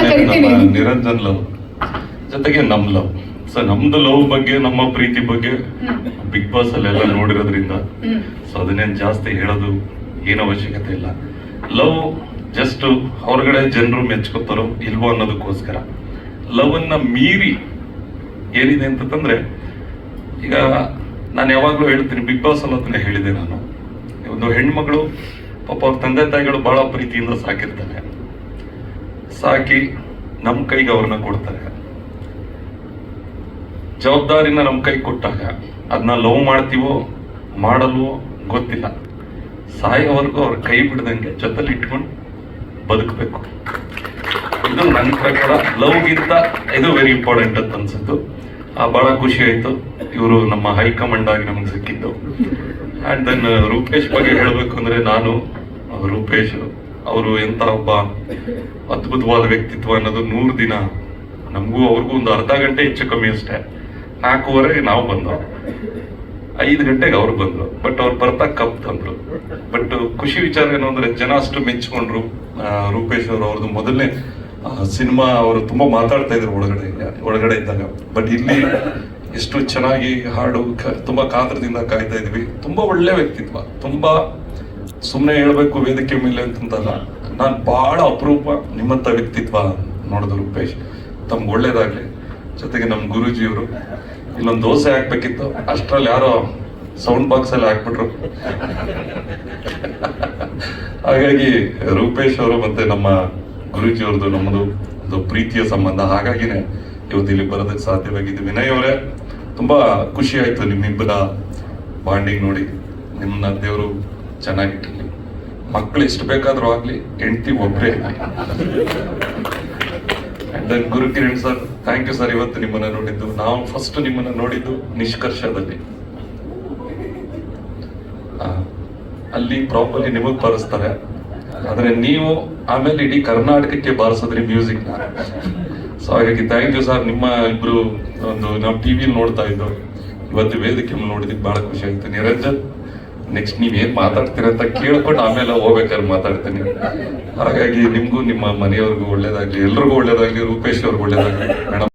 ಅಲ್ಲೇ ನಮ್ಮ ನಿರಂಜನ್ ಲವ್ ಜೊತೆಗೆ ನಮ್ ಲವ್ ಸೊ ನಮ್ದು ಲವ್ ಬಗ್ಗೆ ನಮ್ಮ ಪ್ರೀತಿ ಬಗ್ಗೆ ಬಿಗ್ ಬಾಸ್ ಅಲ್ಲೆಲ್ಲ ನೋಡಿರೋದ್ರಿಂದ ಹ್ಮ್. ಸೊ ಅದನ್ನೇನ್ ಜಾಸ್ತಿ ಹೇಳೋದು ಏನು ಅವಶ್ಯಕತೆ ಇಲ್ಲ. ಲವ್ ಜಸ್ಟ್ ಹೊರಗಡೆ ಜನರು ಮೆಚ್ಕೋತಾರೋ ಇಲ್ವೋ ಅನ್ನೋದಕ್ಕೋಸ್ಕರ. ಲವ್ ಅನ್ನ ಮೀರಿ ಏನಿದೆ ಅಂತಂದ್ರೆ ಈಗ ನಾನು ಯಾವಾಗ್ಲೂ ಹೇಳ್ತೀನಿ ಬಿಗ್ ಬಾಸ್ ಅಲ್ಲಿ ಅದನ್ನ ಹೇಳಿದೆ ನಾನು. ಒಂದು ಹೆಣ್ಮಗಳು ಪಾಪ ಅವ್ರ ತಂದೆ ತಾಯಿಗಳು ಬಹಳ ಪ್ರೀತಿಯಿಂದ ಸಾಕಿರ್ತಾರೆ. ಸಾಕಿ ನಮ್ಮ ಕೈಗೆ ಅವ್ರನ್ನ ಕೊಡ್ತಾರೆ. ಜವಾಬ್ದಾರಿನ ನಮ್ಮ ಕೈ ಕೊಟ್ಟಾಗ ಅದನ್ನ ಲವ್ ಮಾಡ್ತೀವೋ ಮಾಡಲ್ವೋ ಗೊತ್ತಿಲ್ಲ. ಸಾಯೋವರೆಗೂ ಅವ್ರ ಕೈ ಬಿಡ್ದಂಗೆ ಜೊತೆಲಿ ಇಟ್ಕೊಂಡು ಬದುಕಬೇಕು. ಇದು ನನ್ನ ಪ್ರಕಾರ ಲವ್ಗಿಂತ ಇದು ವೆರಿ ಇಂಪಾರ್ಟೆಂಟ್ ಅಂತ ಅನ್ಸುತ್ತೆ ಬಹಳ ಖುಷಿ ಆಯ್ತು. ಇವರು ನಮ್ಮ ಹೈಕಮಾಂಡ್ ಆಗಿ ನಮಗೆ ಸಿಕ್ಕಿದ್ದು. ಅಂಡ್ ದೆನ್ ರೂಪೇಶ್ ಬಗ್ಗೆ ಹೇಳಬೇಕು ಅಂದ್ರೆ ನಾನು ರೂಪೇಶ್ ಅವರು ಎಂತ ಒಬ್ಬ ಅದ್ಭುತವಾದ ವ್ಯಕ್ತಿತ್ವ ಅನ್ನೋದು ನೂರು ದಿನ, ನಮಗೂ ಅವ್ರಿಗೂ ಒಂದು ಅರ್ಧ ಗಂಟೆ ಹೆಚ್ಚು ಕಮ್ಮಿ ಅಷ್ಟೇ. ನಾಲ್ಕೂವರೆಗೆ ನಾವು ಬಂದವು. ಐದು ಗಂಟೆಗೆ ಅವ್ರು ಬಂದ್ರು. ಬಟ್ ಅವ್ರು ಬರ್ತಾ ಕಪ್ ತಂದ್ರು. ಬಟ್ ಖುಷಿ ವಿಚಾರ ಏನು ಅಂದರೆ ಜನ ಅಷ್ಟು ಮೆಚ್ಚಿಕೊಂಡ್ರು ರೂಪೇಶ್ ಅವರು, ಅವ್ರದ್ದು ಮೊದಲನೇ ಸಿನಿಮಾ ಅವರು ತುಂಬಾ ಮಾತಾಡ್ತಾ ಇದ್ರು ಒಳಗಡೆ ಒಳಗಡೆ ಇದ್ದಾಗ. ಬಟ್ ಇಲ್ಲಿ ಎಷ್ಟು ಚೆನ್ನಾಗಿ ಹಾಡು ತುಂಬಾ ಕಾತರದಿಂದ ಕಾಯ್ತಾ ಇದ್ವಿ. ತುಂಬಾ ಒಳ್ಳೆ ವ್ಯಕ್ತಿತ್ವ. ತುಂಬಾ ಸುಮ್ಮನೆ ಹೇಳ್ಬೇಕು ವೇದಿಕೆ ಮೇಲೆ ಅಂತಂತಲ್ಲ ನಾನು ಬಹಳ ಅಪರೂಪ ನಿಮ್ಮಂತ ವ್ಯಕ್ತಿತ್ವ ನೋಡಿದ್ರು ರೂಪೇಶ್. ತಮ್ಗೆ ಒಳ್ಳೇದಾಗಲಿ. ಜೊತೆಗೆ ನಮ್ಮ ಗುರೂಜಿಯವರು, ಇಲ್ಲೊಂದು ದೋಸೆ ಹಾಕ್ಬೇಕಿತ್ತು. ಅಷ್ಟರಲ್ಲಿ ಯಾರೋ ಸೌಂಡ್ ಬಾಕ್ಸ್ ಅಲ್ಲಿ ಹಾಕ್ಬಿಟ್ರು. ಹಾಗಾಗಿ ರೂಪೇಶ್ ಅವರು ಮತ್ತೆ ನಮ್ಮ ಗುರೂಜಿಯವ್ರದ್ದು ನಮ್ಮದು ಒಂದು ಪ್ರೀತಿಯ ಸಂಬಂಧ. ಹಾಗಾಗಿನೇ ಇವತ್ತು ಇಲ್ಲಿ ಬರೋದಕ್ಕೆ ಸಾಧ್ಯವಾಗಿದ್ದು ವಿನಯ್ ಅವರೇ, ತುಂಬಾ ಖುಷಿ ಆಯ್ತು ನಿಮ್ಮಿಬ್ಬರ ಬಾಂಡಿಂಗ್ ನೋಡಿ. ನಿಮ್ಮನ್ನ ದೇವರು ಚೆನ್ನಾಗಿಟ್ಟಿರ್ಲಿ. ಮಕ್ಕಳು ಎಷ್ಟು ಬೇಕಾದ್ರೂ ಆಗ್ಲಿ, ಹೆಂಡತಿ ಒಬ್ಬರೇ ಗುರು Kiran sir thank you sir ಇವತ್ತು ನಿಮ್ಮನ್ನ ನೋಡಿದ್ದು. ನಾವು ಫಸ್ಟ್ ನಿಮ್ಮನ್ನ ನೋಡಿದ್ದು ನಿಷ್ಕರ್ಷದಲ್ಲಿ. ಅಲ್ಲಿ ಪ್ರಾಪರ್ಲಿ ನಿಮಗ್ ಬಾರಿಸ್ತಾರೆ ಆದ್ರೆ ನೀವು ಆಮೇಲೆ ಇಡೀ ಕರ್ನಾಟಕಕ್ಕೆ ಬಾರಿಸಿದ್ರಿ ಮ್ಯೂಸಿಕ್ನ ಸೊ ಹಾಗಾಗಿ ಥ್ಯಾಂಕ್ ಯು ಸರ್ ನಿಮ್ಮ ಇಬ್ರು ಒಂದು ನಾವು ಟಿವಿಲಿ ನೋಡ್ತಾ ಇದ್ದೋ, ಇವತ್ತು ವೇದಿಕೆ ನೋಡಿದಕ್ಕೆ ಬಹಳ ಖುಷಿ ಆಯ್ತು. ನಿರಂಜನ್ ನೆಕ್ಸ್ಟ್ ನೀವ್ ಏನ್ ಮಾತಾಡ್ತೀರ ಅಂತ ಕೇಳ್ಕೊಂಡು ಆಮೇಲೆ ಹೋಗ್ಬೇಕಾದ್ರೆ ಮಾತಾಡ್ತೀನಿ. ಹಾಗಾಗಿ ನಿಮ್ಗೂ ನಿಮ್ಮ ಮನೆಯವ್ರಿಗೂ ಒಳ್ಳೇದಾಗ್ಲಿ, ಎಲ್ರಿಗೂ ಒಳ್ಳೇದಾಗ್ಲಿ, ರೂಪೇಶ್ ಅವ್ರಿಗೂ ಒಳ್ಳೇದಾಗಲಿ. ಮೇಡಮ್